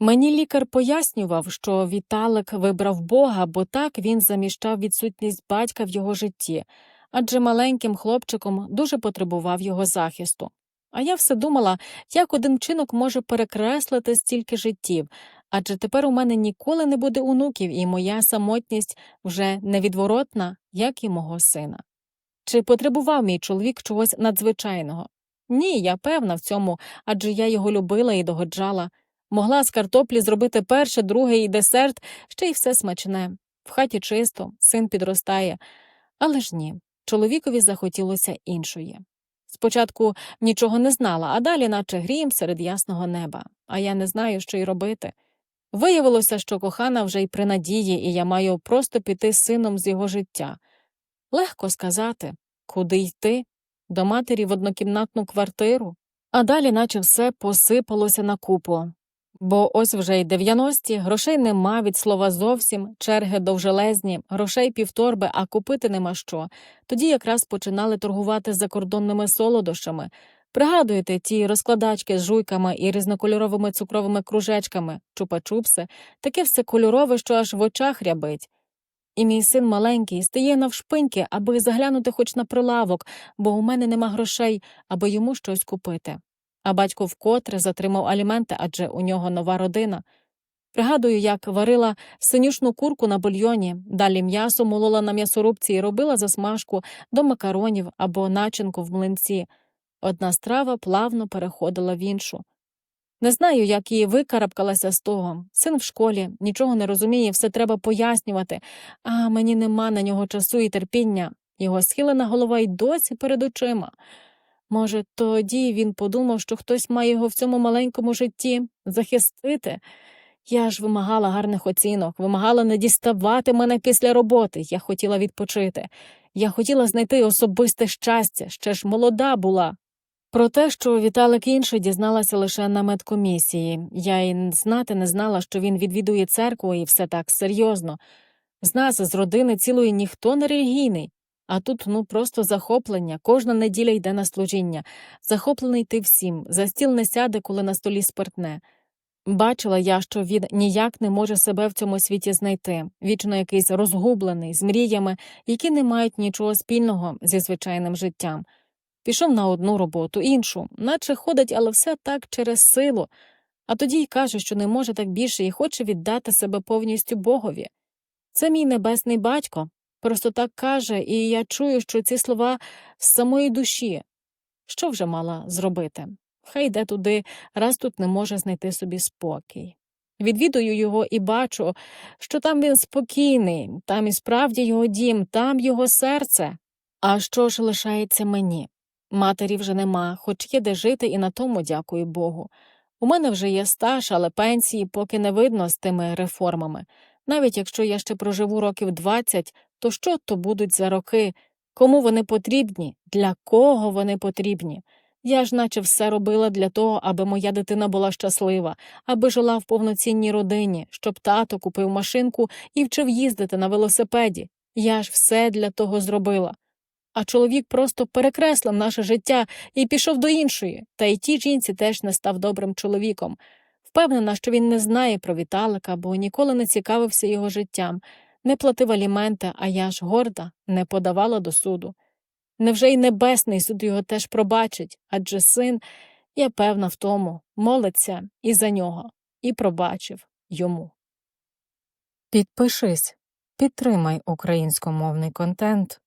Мені лікар пояснював, що Віталик вибрав Бога, бо так він заміщав відсутність батька в його житті, адже маленьким хлопчиком дуже потребував його захисту. А я все думала, як один вчинок може перекреслити стільки життів, адже тепер у мене ніколи не буде онуків, і моя самотність вже невідворотна, як і мого сина. Чи потребував мій чоловік чогось надзвичайного? Ні, я певна в цьому, адже я його любила і догоджала. Могла з картоплі зробити перше, друге і десерт, ще й все смачне. В хаті чисто, син підростає. Але ж ні, чоловікові захотілося іншої. Спочатку нічого не знала, а далі, наче грім серед ясного неба, а я не знаю, що й робити. Виявилося, що кохана вже й при надії, і я маю просто піти з сином з його життя. Легко сказати, куди йти? До матері в однокімнатну квартиру, а далі, наче все посипалося на купу. Бо ось вже й 90-ті, грошей нема від слова зовсім, черги довжелезні, грошей півторби, а купити нема що. Тоді якраз починали торгувати закордонними солодощами. Пригадуєте ті розкладачки з жуйками і різнокольоровими цукровими кружечками, чупа-чупси, таке все кольорове, що аж в очах рябить. І мій син маленький стає навшпиньки, аби заглянути хоч на прилавок, бо у мене нема грошей, аби йому щось купити. А батько вкотре затримав аліменти, адже у нього нова родина. Пригадую, як варила синюшну курку на бульйоні, далі м'ясо молола на м'ясорубці і робила засмажку до макаронів або начинку в млинці. Одна страва плавно переходила в іншу. Не знаю, як її викарабкалася з того. Син в школі, нічого не розуміє, все треба пояснювати, а мені нема на нього часу і терпіння. Його схилена голова й досі перед очима. Може, тоді він подумав, що хтось має його в цьому маленькому житті захистити. Я ж вимагала гарних оцінок, вимагала не діставати мене після роботи. Я хотіла відпочити. Я хотіла знайти особисте щастя, ще ж молода була. Про те, що Віталик інший дізналася лише на медкомісії. Я й знати не знала, що він відвідує церкву і все так серйозно. З нас, з родини цілої, ніхто не релігійний. А тут ну просто захоплення, кожна неділя йде на служіння. Захоплений ти всім, за стіл не сяде, коли на столі спиртне. Бачила я, що він ніяк не може себе в цьому світі знайти, вічно якийсь розгублений, з мріями, які не мають нічого спільного зі звичайним життям. Пішов на одну роботу, іншу, наче ходить, але все так через силу, а тоді й каже, що не може так більше і хоче віддати себе повністю Богові. Це мій небесний батько, просто так каже, і я чую, що ці слова з самої душі. Що вже мала зробити? Хай йде туди, раз тут не може знайти собі спокій. Відвідую його і бачу, що там він спокійний, там і справді його дім, там його серце. А що ж лишається мені? Матері вже нема, хоч є де жити, і на тому дякую Богу. У мене вже є стаж, але пенсії поки не видно з тими реформами. Навіть якщо я ще проживу років 20, то що то будуть за роки? Кому вони потрібні? Для кого вони потрібні? Я ж наче все робила для того, аби моя дитина була щаслива, аби жила в повноцінній родині, щоб тато купив машинку і вчив їздити на велосипеді. Я ж все для того зробила. А чоловік просто перекреслив наше життя і пішов до іншої, та й тій жінці теж не став добрим чоловіком. Впевнена, що він не знає про Віталика, бо ніколи не цікавився його життям, не платив аліменти, а я ж горда, не подавала до суду. Невже й небесний суд його теж пробачить, адже син, я певна в тому, молиться і за нього, і пробачив йому. Підпишись, підтримай українськомовний контент.